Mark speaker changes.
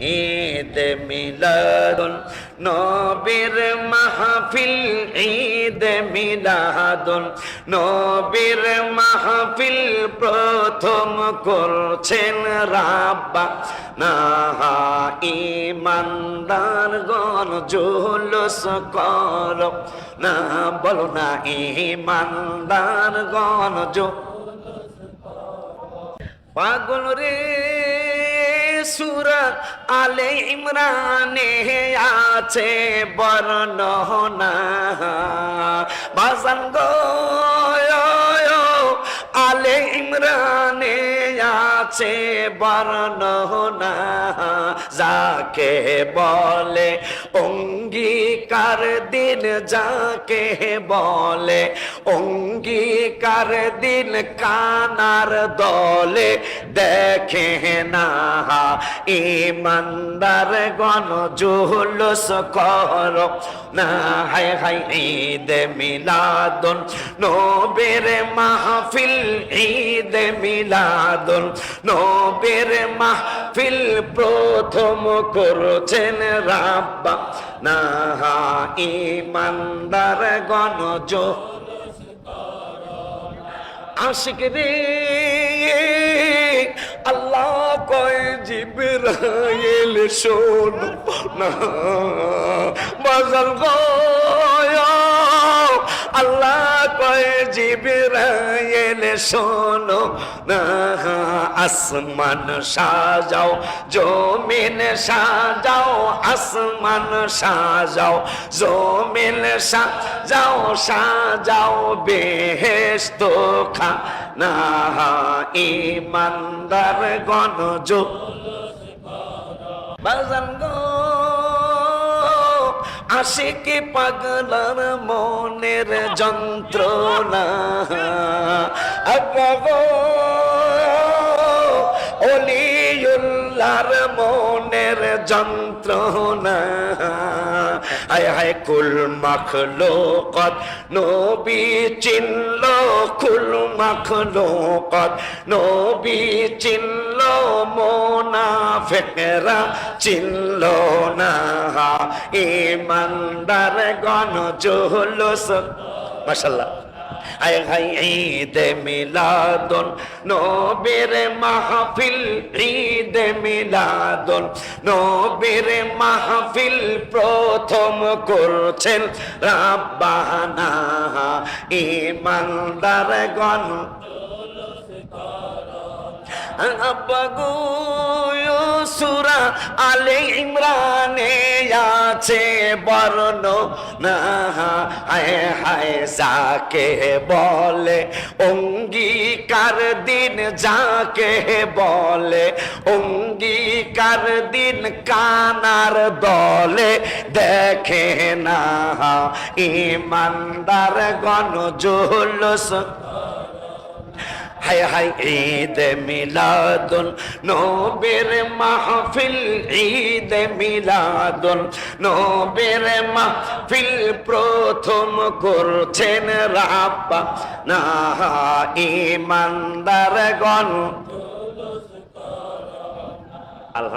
Speaker 1: ঈদ মিলাদুন নবীর মাহফিল, ঈদ মিলাদুন নবীর মাহফিল প্রথম করছেন রাব্বা। না ইমানদার গণ জুলুস কর। না বলো না ইমানদার গণ জুলুস পাগল রে। সুরা আলে ইমরানে আছে বর্ণনা। বাজান গো আছে বর্ণনা যাকে বলে অঙ্গীকার দিন, যাকে বলে অঙ্গীকার দিন, কানার দলে দেখে না। ইমানদার গণ জুলুস কর না। হাই হাই ঈদ মিলাদুন, নবীর মাহফিল, ঈদ মিলাদুন নবীর মাহফিল প্রথম করছেন রাব্বা। না ইমানদার গণ জুলুস আশিক রে, আল্লাহ কয় জিবরাইল শোনো। না বাজার গয় জিবরাইল, শোনো আসমান সাজাও, জমিন সাজাও, আসমান সাজাও, জমিন সাজাও সাজাও বেহেস্ত খা না ইমানদার গণজ বাজান গো। আশিকি পাগলার মনের যন্ত্রণা? অলিউল্লার মনের যন্ত্রণা। হায় হায় কুল মাখলো কত নবী চিনল কুল মাখলো কত নবী চিনল মোনা ফেকরা চিনল না। ইমানদার গণ জুলুস। মাশাল্লাহ আয় হাই, ঈদ মিলাদুন। নবীর মাহফিল, ঈদ মিলাদুন। নবীর মাহফিল প্রথম করছেন রাব্বানা। ইমানদার গণ আব্বাগুয়ো সুরা আলে ইমরানে আছে বর্ণ না হায় হায় যাকে বলে, অঙ্গীকার দিন যাকে বলে, অঙ্গীকার দিন কানার দলে দেখে না ইমানদার গণ জুলুস হায় হায় ঈদ মিলাদুন, নবীর মাহফিল, ঈদ মিলাদুন, নবীর মাহফিল প্রথম করছেন রাব্বা না ইমানদার গণ আলহামদুলিল্লাহ